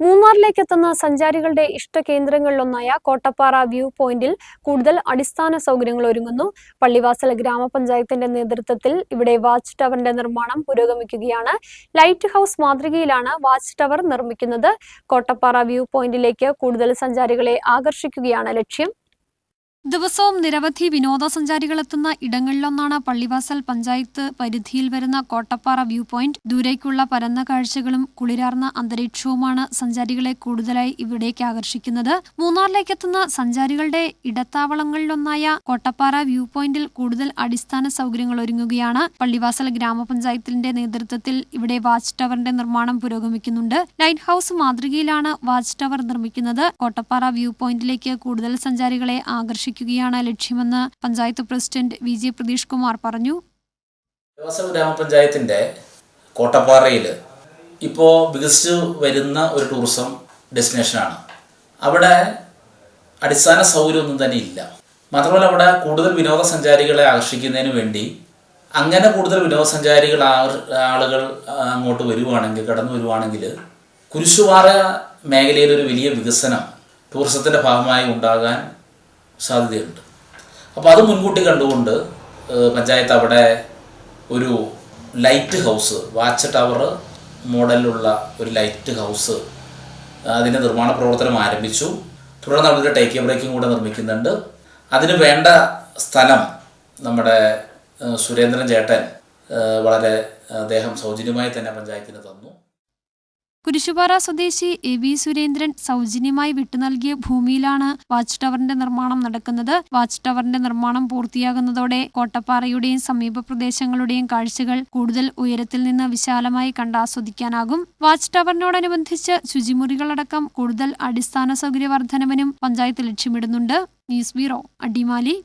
മൂന്നാറിലേക്ക് എത്തുന്ന സഞ്ചാരികളുടെ ഇഷ്ട കേന്ദ്രങ്ങളിലൊന്നായ കോട്ടപ്പാറ വ്യൂ പോയിന്റിൽ കൂടുതൽ അടിസ്ഥാന സൗകര്യങ്ങൾ ഒരുങ്ങുന്നു. പള്ളിവാസൽ ഗ്രാമപഞ്ചായത്തിന്റെ നേതൃത്വത്തിൽ ഇവിടെ വാച്ച് ടവറിന്റെ നിർമ്മാണം പുരോഗമിക്കുകയാണ്. ലൈറ്റ് ഹൗസ് മാതൃകയിലാണ് വാച്ച് ടവർ നിർമ്മിക്കുന്നത്. കോട്ടപ്പാറ വ്യൂ പോയിന്റിലേക്ക് കൂടുതൽ സഞ്ചാരികളെ ആകർഷിക്കുകയാണ് ലക്ഷ്യം. ദിവസവും നിരവധി വിനോദസഞ്ചാരികൾ എത്തുന്ന ഇടങ്ങളിലൊന്നാണ് പള്ളിവാസൽ പഞ്ചായത്ത് പരിധിയിൽ വരുന്ന കോട്ടപ്പാറ വ്യൂ പോയിന്റ്. ദൂരേക്കുള്ള പരന്ന കാഴ്ചകളും കുളിരാർന്ന അന്തരീക്ഷവുമാണ് സഞ്ചാരികളെ കൂടുതലായി ഇവിടേക്ക് ആകർഷിക്കുന്നത്. മൂന്നാറിലേക്ക് എത്തുന്ന സഞ്ചാരികളുടെ ഇടത്താവളങ്ങളിലൊന്നായ കോട്ടപ്പാറ വ്യൂ പോയിന്റിൽ കൂടുതൽ അടിസ്ഥാന സൗകര്യങ്ങൾ ഒരുങ്ങുകയാണ്. പള്ളിവാസൽ ഗ്രാമപഞ്ചായത്തിന്റെ നേതൃത്വത്തിൽ ഇവിടെ വാച്ച് ടവറിന്റെ നിർമ്മാണം പുരോഗമിക്കുന്നുണ്ട്. ലൈറ്റ് ഹൌസ് മാതൃകയിലാണ് വാച്ച് ടവർ നിർമ്മിക്കുന്നത്. കോട്ടപ്പാറ വ്യൂ പോയിന്റിലേക്ക് കൂടുതൽ സഞ്ചാരികളെ ആകർഷിക്കുകയാണ് ലക്ഷ്യമെന്ന് panchayat president V J Pratheesh Kumar പറഞ്ഞു. ഗ്രാമപഞ്ചായത്തിന്റെ കോട്ടപ്പാറയിൽ ഇപ്പോൾ വികസിച്ചു വരുന്ന ഒരു ടൂറിസം ഡെസ്റ്റിനേഷനാണ്. അവിടെ അടിസ്ഥാന സൗകര്യമൊന്നും തന്നെ ഇല്ല. മാത്രമല്ല അവിടെ കൂടുതൽ വിനോദസഞ്ചാരികളെ ആകർഷിക്കുന്നതിന് വേണ്ടി അങ്ങനെ കൂടുതൽ വിനോദസഞ്ചാരികൾ ആളുകൾ അങ്ങോട്ട് വരുവാണെങ്കിൽ കടന്നു വരുവാണെങ്കിൽ കുരിശുപാറ മേഖലയിൽ ഒരു വലിയ വികസനം ടൂറിസത്തിന്റെ ഭാഗമായി ഉണ്ടാകാൻ സാധ്യതയുണ്ട്. അപ്പോൾ അത് മുൻകൂട്ടി കണ്ടുകൊണ്ട് പഞ്ചായത്ത് അവിടെ ഒരു ലൈറ്റ് ഹൗസ് വാച്ച് ടവർ മോഡലിലുള്ള ഒരു ലൈറ്റ് ഹൗസ് അതിന്റെ നിർമ്മാണ പ്രവർത്തനം ആരംഭിച്ചു. തുടർന്ന് അവിടെ ടേക്ക് ബ്രേക്കും കൂടെ നിർമ്മിക്കുന്നുണ്ട്. അതിന് വേണ്ട സ്ഥലം നമ്മുടെ സുരേന്ദ്രൻ ചേട്ടൻ വളരെ അദ്ദേഹം സൗജന്യമായി തന്നെ പഞ്ചായത്തിന് തന്നു. കുരിശുപാറ സ്വദേശി എ വി സുരേന്ദ്രൻ സൗജന്യമായി വിട്ടു നൽകിയ ഭൂമിയിലാണ് വാച്ച് ടവറിന്റെ നിർമ്മാണം നടക്കുന്നത്. വാച്ച് ടവറിന്റെ നിർമ്മാണം പൂർത്തിയാകുന്നതോടെ കോട്ടപ്പാറയുടെയും സമീപ പ്രദേശങ്ങളുടെയും കാഴ്ചകൾ കൂടുതൽ ഉയരത്തിൽ നിന്ന് വിശാലമായി കണ്ടാസ്വദിക്കാനാകും. വാച്ച് ടവറിനോടനുബന്ധിച്ച് ശുചിമുറികളടക്കം കൂടുതൽ അടിസ്ഥാന സൗകര്യ വർധനവിനും പഞ്ചായത്ത് ലക്ഷ്യമിടുന്നുണ്ട്. News bureau Adimali.